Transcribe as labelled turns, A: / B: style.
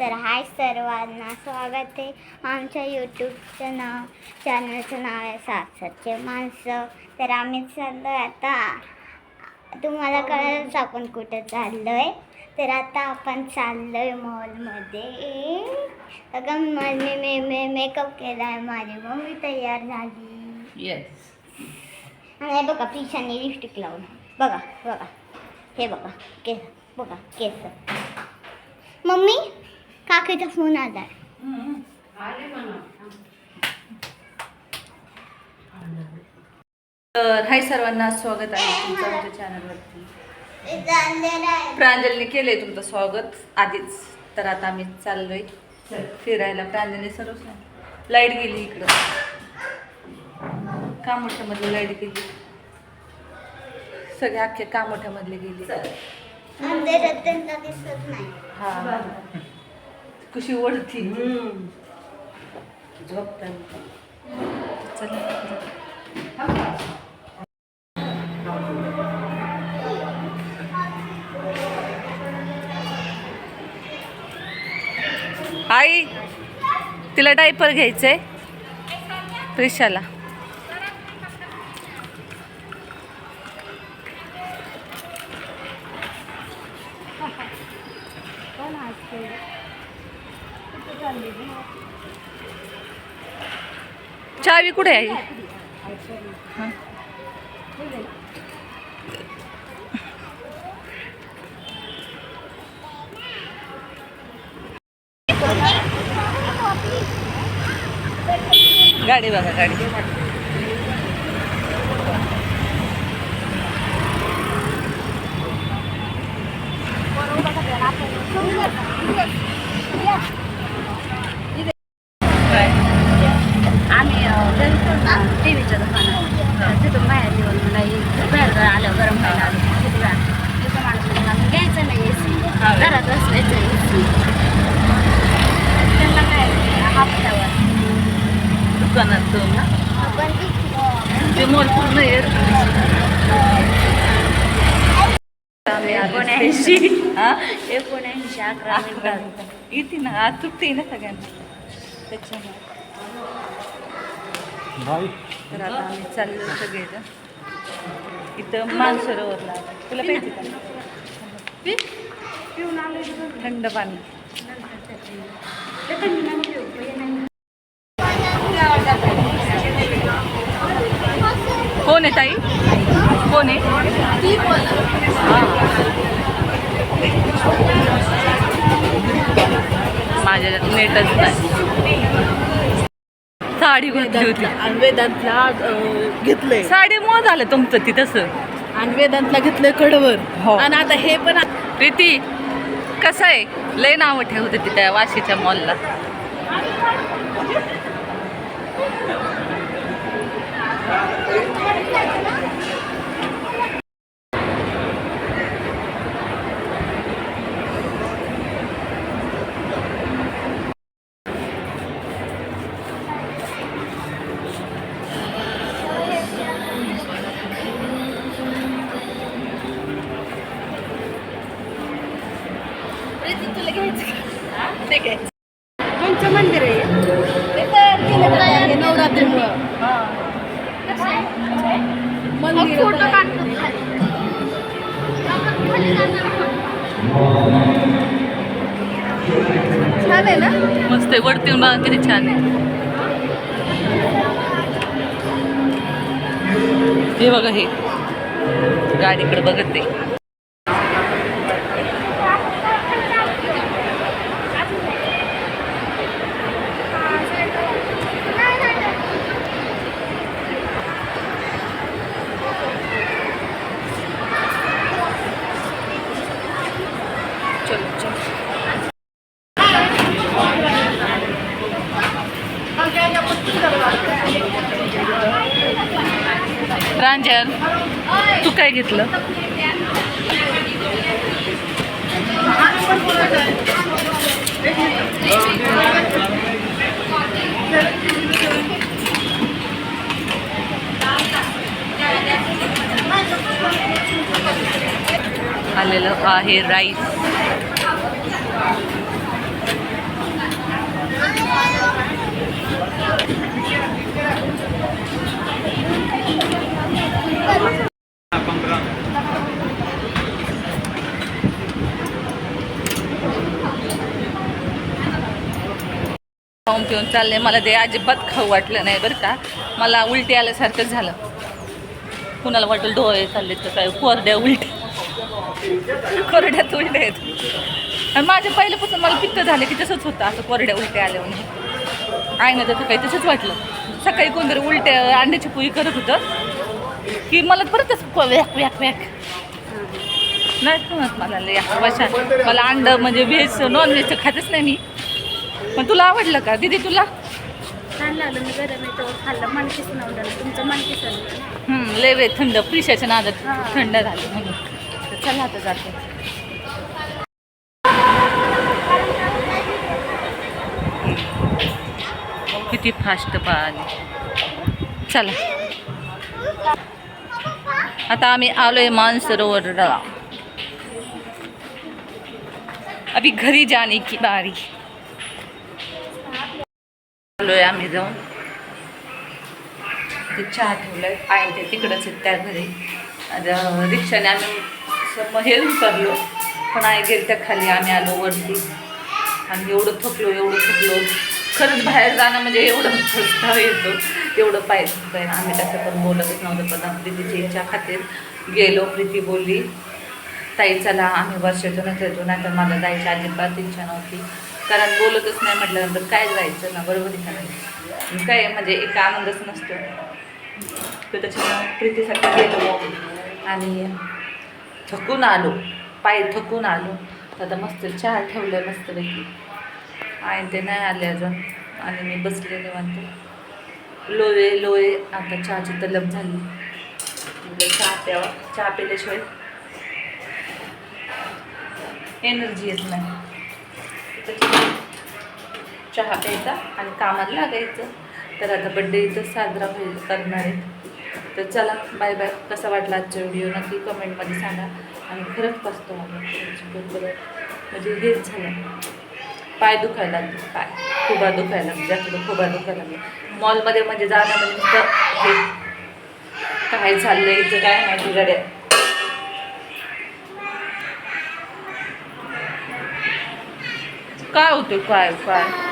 A: तर हाय सर्वांना स्वागत आहे आमच्या यूट्यूबचं नाव चॅनलचं नाव आहे सासरचे माणसं. तर आम्ही चाललो आहे आता. तुम्हाला कळलंच आपण कुठं चाललो आहे तर आता आपण चाललो आहे मॉलमध्ये. अगं मी मे मे मेकअप केला आहे माझी मम्मी तयार झाली.
B: येस
A: आणि बघा पिशाने लिपस्टिक लावून. बघा बघा. हे बघा केस. बघा केस. मम्मी? काकीचा फोन आला
B: तर हाय सर्वांना स्वागत आहे तुमचं आमच्या चॅनलवरती प्रांजलने केलंय तुमचं स्वागत आधीच तर आता आम्ही चाललोय फिरायला. प्रांजलने सर्व लाइट गेली इकडं. कामोठ्यामधली लाइट गेली. सगळे अख्खे कामोठ्यामधले गेली. हा. कशी ओढती. चला. आई तिला डायपर घ्यायचंय. त्रिशाला. चावी कुठे आहे हं? गाडी बघा गाडी काय?
C: आम्ही गेलो ना टी व्हीच्या दुकानात तिथून बाहेर येऊन मला बाहेर आलं गरम व्हायला आलं किती वेळा तिथं माणूस म्हणला, "मग घ्यायचं नाही एसी
B: हा.
C: घरात बसवायचं एसी त्यांना काय हप्त्यावर
B: जाऊन ना
A: आपण ती-
B: ते मॉल पूर्ण एअर आम्ही
C: एकोणऐंशी.
B: हा?
C: एकोणऐंशी अकरा मिनिटात
B: येते ना आज ना सगळ्यांना. त्याच्यामुळे. तर आता आम्ही चाललो सगळेजण इथं मानसरोवरला तुला पाहिजे का? थंड पाणी. कोण आहे ताई? कोण आहे. माझ्या नेटच नाही. साडी घेतली होती.
D: आणि वेदांतला घेतलंय.
B: साडी मुळे झालं तुमचं ती तसं.
D: आणि वेदांतला घेतलंय कडवर
B: हो.
D: आणि आता हे पण
B: प्रीती कसं आहे? लय नावं ठेवते ती त्या वाशीच्या मॉलला
D: कोणचं मंदिर आहे हे नवरात्रीमुळं. मंदिर
A: फोटो काढतो
D: छान आहे ना
B: मस्त आहे. वरती बा बघा किती छान आहे. हे बघा हे. गाडीकडे बघत ते चल चल प्रांजल तू काय घेतलं? आलेलं आहे राईस. खाऊन पिऊन चालले. मला ते अजिबात खाऊ वाटलं नाही बरं का. मला उलटी आल्यासारखंच झालं. कुणाला वाटेल डोळे चालले तर काय? कोरड्या उलट्या. कोरड्यात उलट्या आहेत. आणि माझ्या पहिल्यापासून मला पित्त झालं की तसंच होतं. असं कोरड्या उलट्या आल्या आई ना तर काही तसंच वाटलं. सकाळी कोणतरी उलट्या अंड्याची पोळी करत होतं. की मला परतच व्याक व्याक व्याक. नाही मला लय वशा मला अंड म्हणजे व्हेज नॉन व्हेजचं खातच नाही मी. पण तुला आवडलं का? दीदी तुला?
C: छान लागलं मी गरम आहे तेव्हा खाल्लं. मन किसनवलं तुमचं मन
B: हम्म, लय वेळ थंड प्रिशाच्या नादात
C: हां.
B: थंड झालं म्हणून. तर चला आता जाते. किती फास्ट पाहिली. चला. आता आम्ही आलोय मानसरोवरला अभी घरी जाने की बारी. आलोय आम्ही जाऊन. ते चहा ठेवलाय. आहे ते तिकडंच आहेत त्या घरी. आता रिक्षाने आम्ही सम हे उतरलो पण आई गेली त्या खाली. आम्ही आलो वरती. आणि एवढं थकलो एवढं थकलो. खरंच बाहेर जाणं म्हणजे एवढं थकता येतो. एवढं पाय आहे आम्ही तसं पण बोलतच नव्हतं. पण प्रीतीची याच्या खातीर गेलो. प्रीती बोलली ताई चला. आम्ही वर्षातूनच येतो. नाही तर मला जायची अजिबात इच्छा नव्हती. कारण बोलतच नाही म्हटल्यानंतर काय जायचं ना? बरोबर आहे काय म्हणजे एक आनंदच नसतो. तर त्याच्यामुळे प्रीतीसाठी गेलो. आणि थकून आलो. पाय थकून आलो. आता मस्त चहा ठेवलं मस्तपैकी. आणि ते नाही आले अजून. आणि मी बसले निवांत. लोळे लोळे आता चहाची तलब झाली. म्हणजे चहा प्यावा. चहा पिल्याशिवाय एनर्जी येत नाही. चहा प्यायचा आणि कामाला लागायचं. तर आता बड्डे इथं साजरा होईल करणार आहेत तर चला बाय बाय कसा वाटला आजचा व्हिडिओ नक्की कमेंटमध्ये सांगा. आणि खरंच बसतो मला म्हणजे हेच झालं. पाय दुखायला लागले. पाय. खुबा दुखायला लागले. जास्त खुबा दुखायला लागले. मॉलमध्ये म्हणजे जाणं म्हणजे हे. काय चाललंय? इथं काय माहिती गड्या काय होतं काय काय